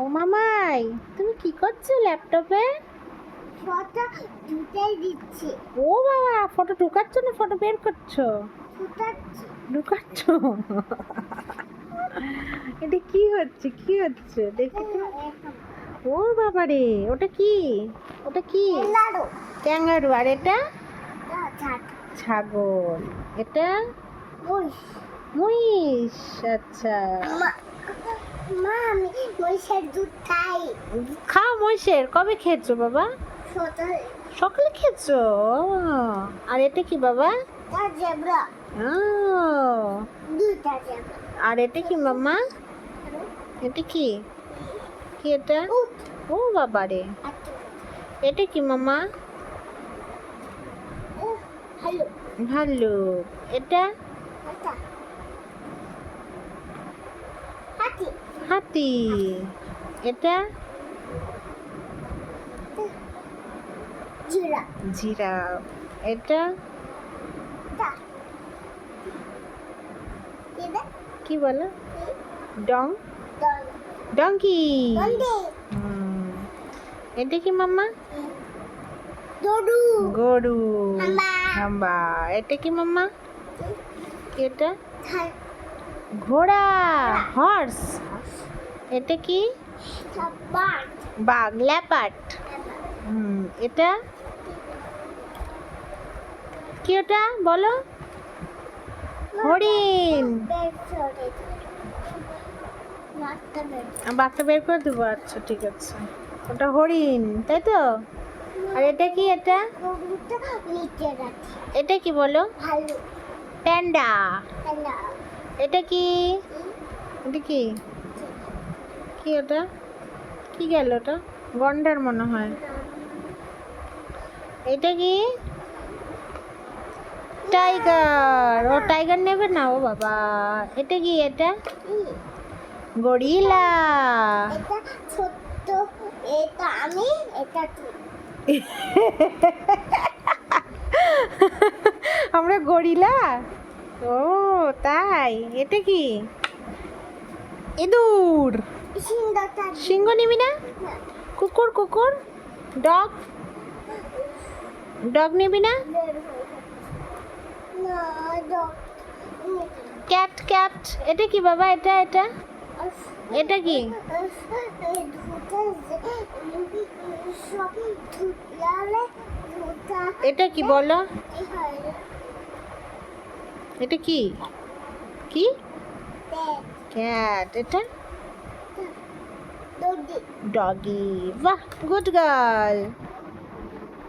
ও মামাই তুমি কি করছ ল্যাপটপে? ফটো দুটাই দিচ্ছি। ও বাবা ফটো ঢুকাচ্ছ না? ফটো বের করছ? ঢুকাচ্ছ। এটা কি হচ্ছে? কি হচ্ছে? দেখি তো। ও বাবা রে ওটা কি? ওটা কি? ক্যাঙ্গারু। আর এটা? ছাগল। এটা? মহিষ। আচ্ছা। মা আমি মহিষের দুধ খাই। খাও মহিষের কবে খেয়েছো বাবা? ছোট সকালে খেয়েছো? আর এটা কি বাবা? জেব্রা। ও, আর এটা কি মাম্মা? এটা কি? কি এটা? ও বাবা রে। আচ্ছা। এটা কি মামা ভাল্লুক। এটা আচ্ছা হাতি। এটা? জিরা। এটা? এটা? কি বলো? ডং। ডঙ্কি এটা কি মাম্মা? দড়ু গরু। হাম্বা। এটা কি মাম্মা? এটা? ঘোড়া হর্স এটা কি? বাঘ ল্যাপার্ট হুম এটা? কি ওটা? বলো। হরিণ। মাথা বের বাঘটা বের করে দেবো আচ্ছা ঠিক আছে। ওটা হরিণ তাই তো? আর এটা কি এটা? এটা কি বলো? প্যান্ডা। এটা কি? এটা কি? কি ওটা? কি গেল ওটা? গন্ডার মনে হয়। এটা কি? টাইগার। ও টাইগার নেবে না? ও বাবা। এটা কি এটা? গরিলা। এটা ছোট্ট এটা আমি এটা আমরা গরিলা? ও তাই? এটা কি? ইঁদুর! সিংহ নিবি না? কুকুর কুকুর? ডগ? ডগ নিবি না? হয়ে ক্যাট ক্যাট। এটা কি বাবা? এটা এটা? এটা কি? এটা কি বলো? এটা কি? কি? ক্যাট এটা? ডগি বাহ গুড গার্ল